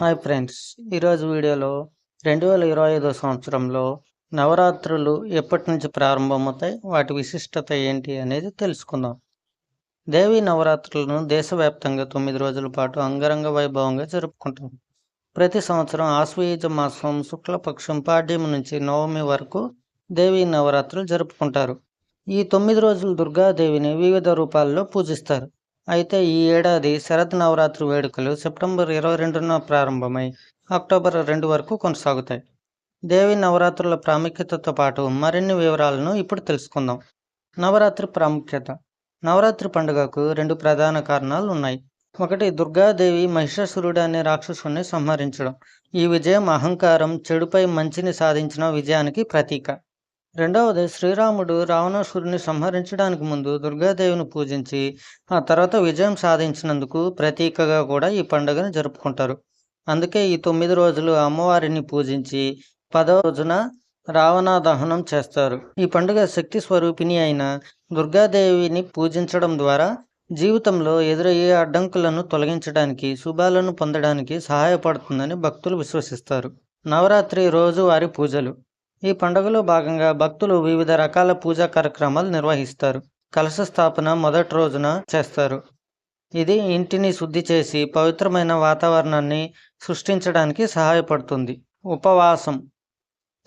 Hi friends ఈరోజు వీడియోలో రెండు వేల ఇరవై ఐదో సంవత్సరంలో నవరాత్రులు ఎప్పటి నుంచి ప్రారంభమవుతాయి వాటి విశిష్టత ఏంటి అనేది తెలుసుకుందాం. దేవి నవరాత్రులను దేశవ్యాప్తంగా తొమ్మిది రోజుల పాటు అంగరంగ వైభవంగా జరుపుకుంటాం ప్రతి సంవత్సరం ఆశ్వయుజ మాసం శుక్లపక్షం పాడ్యం నుంచి నవమి వరకు దేవి నవరాత్రులు జరుపుకుంటారు. ఈ తొమ్మిది రోజులు దుర్గాదేవిని వివిధ రూపాల్లో పూజిస్తారు. అయితే ఈ ఏడాది శరద్ నవరాత్రి వేడుకలు సెప్టెంబర్ ఇరవై రెండున ప్రారంభమై అక్టోబర్ రెండు వరకు కొనసాగుతాయి. దేవి నవరాత్రుల ప్రాముఖ్యతతో పాటు మరిన్ని వివరాలను ఇప్పుడు తెలుసుకుందాం. నవరాత్రి ప్రాముఖ్యత. నవరాత్రి పండుగకు రెండు ప్రధాన కారణాలు ఉన్నాయి. ఒకటి దుర్గాదేవి మహిషాసురుడు అనే రాక్షసుని సంహరించడం. ఈ విజయం అహంకారం చెడుపై మంచిని సాధించిన విజయానికి ప్రతీక. రెండవది శ్రీరాముడు రావణాసురుని సంహరించడానికి ముందు దుర్గాదేవిని పూజించి ఆ తర్వాత విజయం సాధించినందుకు ప్రతీకగా కూడా ఈ పండుగను జరుపుకుంటారు. అందుకే ఈ తొమ్మిది రోజులు అమ్మవారిని పూజించి పదవ రోజున రావణ దహనం చేస్తారు. ఈ పండుగ శక్తి స్వరూపిణి అయిన దుర్గాదేవిని పూజించడం ద్వారా జీవితంలో ఎదురయ్యే అడ్డంకులను తొలగించడానికి శుభాలను పొందడానికి సహాయపడుతుందని భక్తులు విశ్వసిస్తారు. నవరాత్రి రోజువారి పూజలు. ఈ పండుగలో భాగంగా భక్తులు వివిధ రకాల పూజా కార్యక్రమాలు నిర్వహిస్తారు. కలశ స్థాపన మొదటి రోజున చేస్తారు. ఇది ఇంటిని శుద్ధి చేసి పవిత్రమైన వాతావరణాన్ని సృష్టించడానికి సహాయపడుతుంది. ఉపవాసం.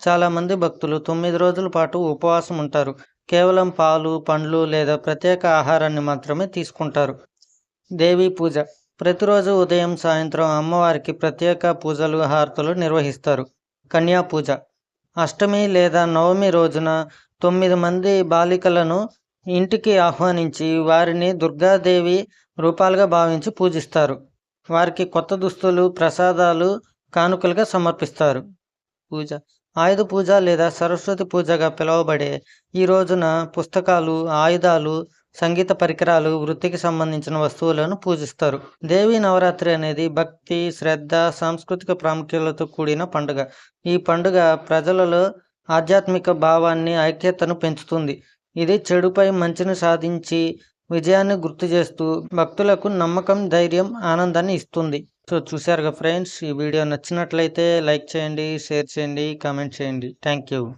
చాలామంది భక్తులు తొమ్మిది రోజుల పాటు ఉపవాసం ఉంటారు. కేవలం పాలు పండ్లు లేదా ప్రత్యేక ఆహారాన్ని మాత్రమే తీసుకుంటారు. దేవీ పూజ. ప్రతిరోజు ఉదయం సాయంత్రం అమ్మవారికి ప్రత్యేక పూజలు హారతులు నిర్వహిస్తారు. కన్యా పూజ. అష్టమి లేదా నవమి రోజున తొమ్మిది మంది బాలికలను ఇంటికి ఆహ్వానించి వారిని దుర్గాదేవి రూపాలుగా భావించి పూజిస్తారు. వారికి కొత్త దుస్తులు ప్రసాదాలు కానుకలుగా సమర్పిస్తారు. పూజ. ఆయుధ పూజ లేదా సరస్వతి పూజగా పిలువబడే ఈ రోజున పుస్తకాలు ఆయుధాలు సంగీత పరికరాలు వృత్తికి సంబంధించిన వస్తువులను పూజిస్తారు. దేవి నవరాత్రి అనేది భక్తి శ్రద్ధ సాంస్కృతిక ప్రాముఖ్యతలతో కూడిన పండుగ. ఈ పండుగ ప్రజలలో ఆధ్యాత్మిక భావాన్ని ఐక్యతను పెంచుతుంది. ఇది చెడుపై మంచిని సాధించి విజయాన్ని గుర్తు చేస్తూ భక్తులకు నమ్మకం ధైర్యం ఆనందాన్ని ఇస్తుంది. సో చూశారుగా ఫ్రెండ్స్ ఈ వీడియో నచ్చినట్లయితే లైక్ చేయండి షేర్ చేయండి కామెంట్ చేయండి. Thank you.